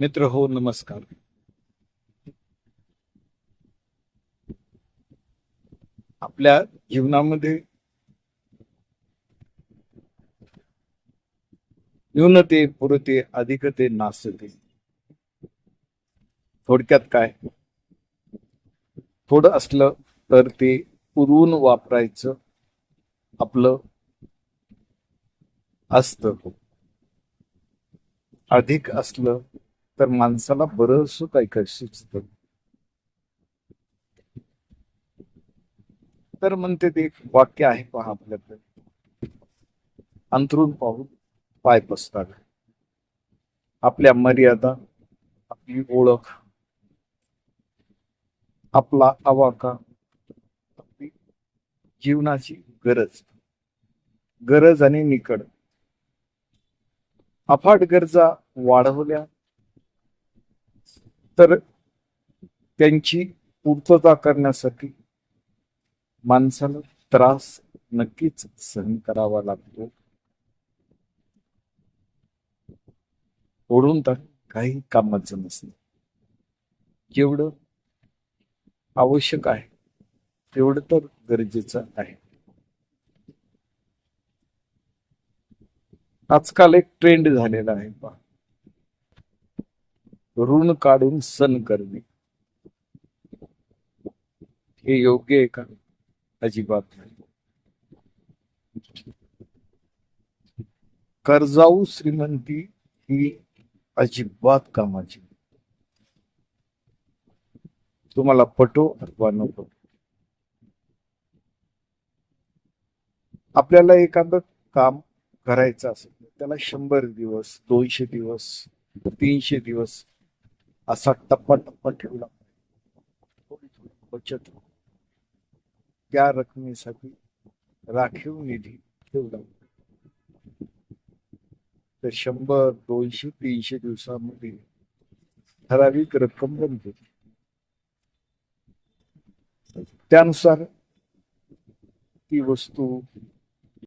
मित्र हो नमस्कार. आपल्या जीवनामध्ये न्यूनते पुरते अधिकते नासते. थोडक्यात काय? थोडं असलं तर ते पुरवून वापरायचं आपलं असतं. अधिक असलं तर माणसाला बरंच काही काही सुचत. तर म्हणते ते एक वाक्य आहे पहा आपल्याकडे अंतरून पाहून पाय पसतात आपल्या मर्यादा आपली ओळख आपला आवाका आपली जीवनाची गरज. गरज आणि निकड. अफाट गरजा वाढवल्या तर त्यांची पूर्तता करण्यासाठी माणसाला त्रास नक्कीच सहन करावा लागतो. ओढून तर काही कामाचं नसतं. जेवढं आवश्यक आहे तेवढं तर गरजेचं आहे. आजकाल एक ट्रेंड झालेला आहे पहा. ऋण काढून सण करणे. हे योग्य आहे का? अजिबात नाही. कर्जाऊ श्रीमंती ही अजिबात कामाची. तुम्हाला पटो अथवा नको. आपल्याला एखादं काम करायचं असेल त्याला शंभर दिवस दोनशे दिवस तीनशे दिवस असा टप्पा टप्पा ठेवला. थोडी थोडी बचत. त्या रकमेसाठी राखीव निधी ठेवला. तर शंभर दोनशे तीनशे दिवसामध्ये ठराविक रक्कम बनते. त्यानुसार ती वस्तू